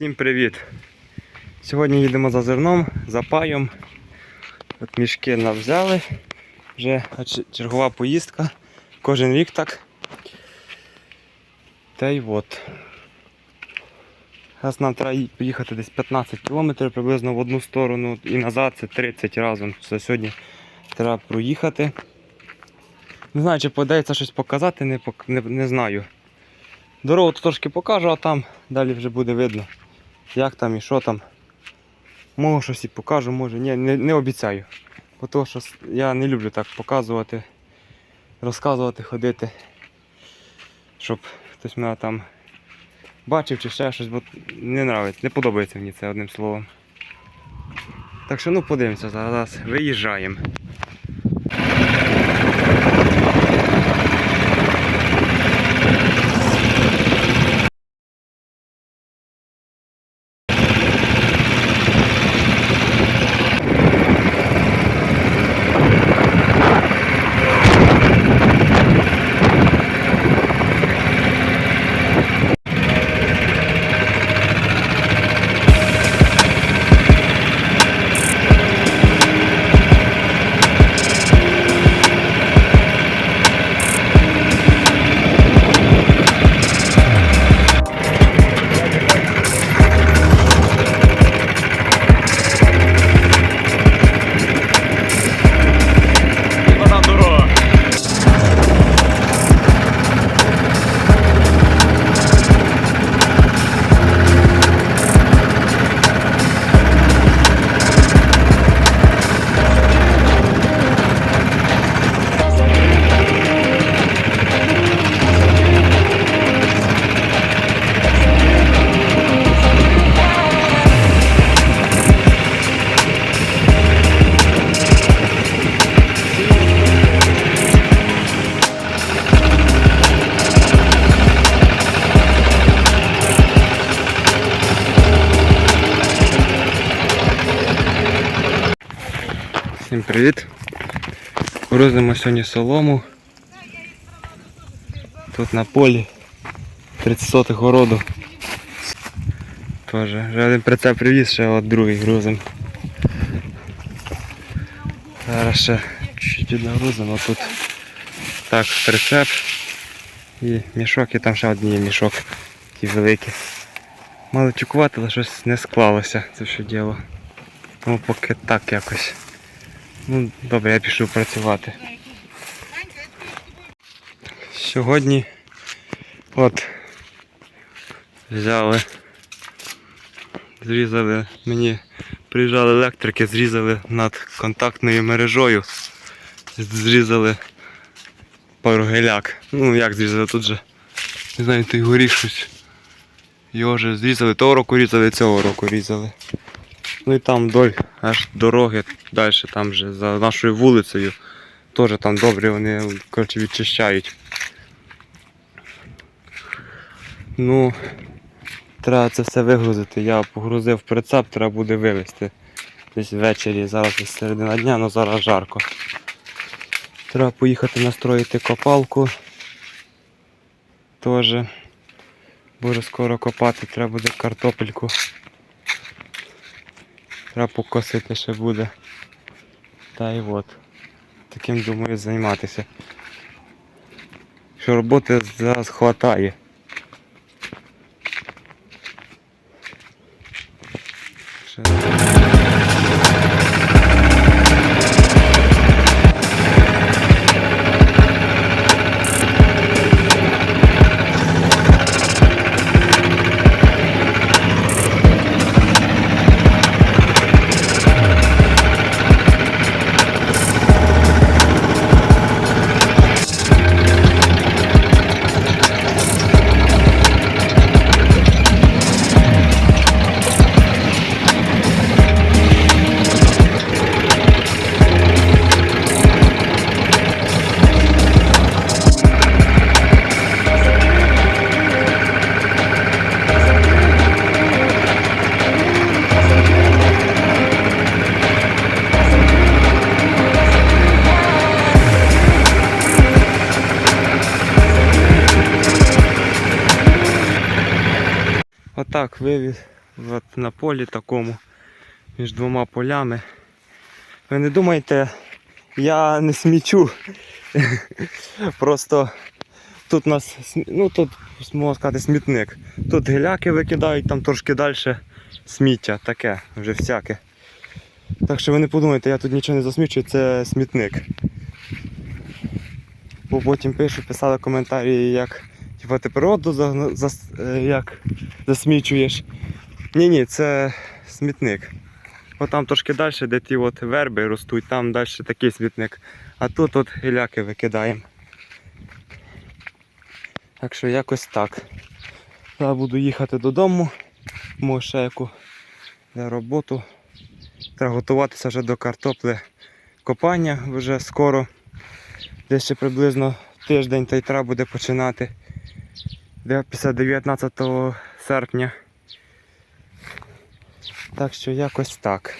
Всім привіт! Сьогодні їдемо за зерном, за паєм. От мішки нам взяли. Вже чергова поїздка. Кожен рік так. Та й от. Зараз нам треба поїхати десь 15 км приблизно в одну сторону і назад це 30 разом. Це сьогодні треба проїхати. Не знаю, чи подається щось показати, не, не, не знаю. Дорогу трошки покажу, а там далі вже буде видно, як там і що там. Можу щось і покажу, може. Ні, не, не обіцяю. Бо то, що я не люблю так показувати, розказувати, ходити, щоб хтось мене там бачив чи ще щось, бо не нравиться, не подобається мені це одним словом. Так що ну подивимося, зараз виїжджаємо. Всім привіт! Грузимо сьогодні солому. Тут на полі 30 сотих городу. Тоже. Вже один прицеп привіз, ще от другий грузим. Зараз ще чуть нагрузимо тут. Так, прицеп і мішок, і там ще один є мішок. Такий великий. Мали чекувати, але щось не склалося це все діло. Тому поки так якось. Ну, добре, я пішов працювати. Сьогодні от взяли, зрізали, мені приїжджали електрики, зрізали над контактною мережою. Зрізали пару геляк. Ну як зрізали тут же. Не знаю, той горіх щось. Його вже зрізали, того року різали, цього року різали. Ну і там вдоль аж дороги далі, там вже за нашою вулицею. Теж там добре вони коротше, відчищають. Ну, треба це все вигрузити. Я погрузив прицеп, треба буде вивезти. Десь ввечері, зараз десь середина дня, але зараз жарко. Треба поїхати настроїти копалку. Теж. Буде скоро копати, треба буде картопельку. Треба покосити ще буде. Та й от. Таким думаю займатися. Що роботи зараз хватає. Ще... Отак вивіз от на полі такому, між двома полями. Ви не думайте, я не смічу. Просто тут у нас, ну тут, можна сказати, смітник. Тут гіляки викидають, там трошки далі сміття, таке, вже всяке. Так що ви не подумайте, я тут нічого не засмічую, це смітник. Бо потім пишуть, писали коментарі, як типу, ти природу загна- зас- е, як засмічуєш. Ні, ні, це смітник. От там трошки далі, де ті от верби ростуть, там далі такий смітник. А тут от гіляки викидаємо. Так що якось так. Зараз буду їхати додому, може ще яку на роботу. Треба готуватися вже до картопли копання вже скоро. Десь ще приблизно тиждень та й треба буде починати. Де після 19 серпня. Так що якось так.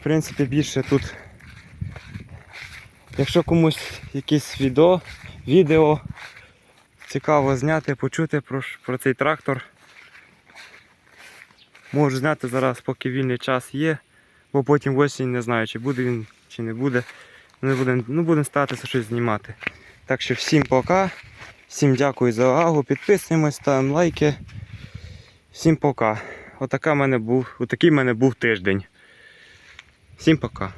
В принципі, більше тут. Якщо комусь якесь відео, відео цікаво зняти, почути про, про цей трактор. Можу зняти зараз, поки вільний час є, бо потім осінь не знаю, чи буде він, чи не буде. Не будемо, ну, будемо старатися щось знімати. Так що всім пока. Всім дякую за увагу. Підписуємось, ставимо лайки. Всім пока. Отака мене був, отакий в мене був тиждень. Всім пока.